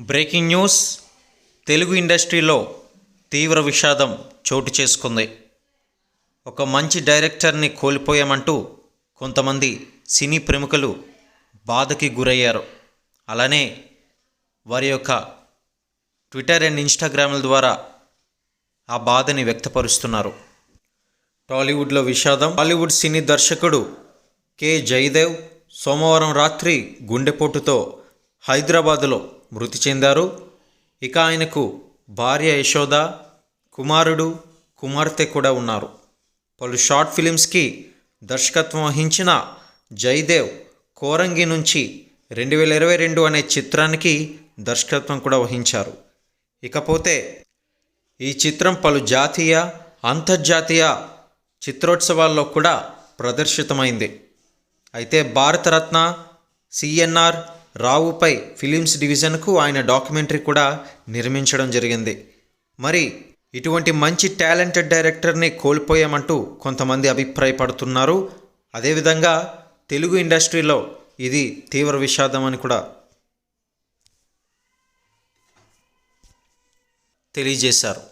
Breaking news. Telugu ఇండస్ట్రీలో తీవ్ర విషాదం చోటు చేసుకుంది. ఒక మంచి డైరెక్టర్ని కోల్పోయామంటూ కొంతమంది సినీ ప్రముఖులు బాధకి గురయ్యారు. అలానే వారి యొక్క ట్విట్టర్ అండ్ ఇన్స్టాగ్రామ్ల ద్వారా ఆ బాధని వ్యక్తపరుస్తున్నారు. టాలీవుడ్లో విషాదం. టాలీవుడ్ సినీ దర్శకుడు కె. జయదేవ్ సోమవారం రాత్రి గుండెపోటుతో హైదరాబాదులో మృతి చెందారు. ఇక ఆయనకు భార్య యశోద కుమారుడు కుమార్తె కూడా ఉన్నారు. పలు షార్ట్ ఫిలిమ్స్కి దర్శకత్వం వహించిన జయదేవ్ కోరంగి నుంచి రెండు వేల ఇరవై రెండు అనే చిత్రానికి దర్శకత్వం కూడా వహించారు. ఇకపోతే ఈ చిత్రం పలు జాతీయ అంతర్జాతీయ చిత్రోత్సవాల్లో కూడా ప్రదర్శితమైంది. అయితే భారతరత్న సిఎన్ఆర్ రావుపై ఫిలిమ్స్ డివిజన్కు ఆయన డాక్యుమెంటరీ కూడా నిర్మించడం జరిగింది. మరి ఇటువంటి మంచి టాలెంటెడ్ డైరెక్టర్ని కోల్పోయామంటూ కొంతమంది అభిప్రాయపడుతున్నారు. అదేవిధంగా తెలుగు ఇండస్ట్రీలో ఇది తీవ్ర విషాదం అని కూడా తెలియజేశారు.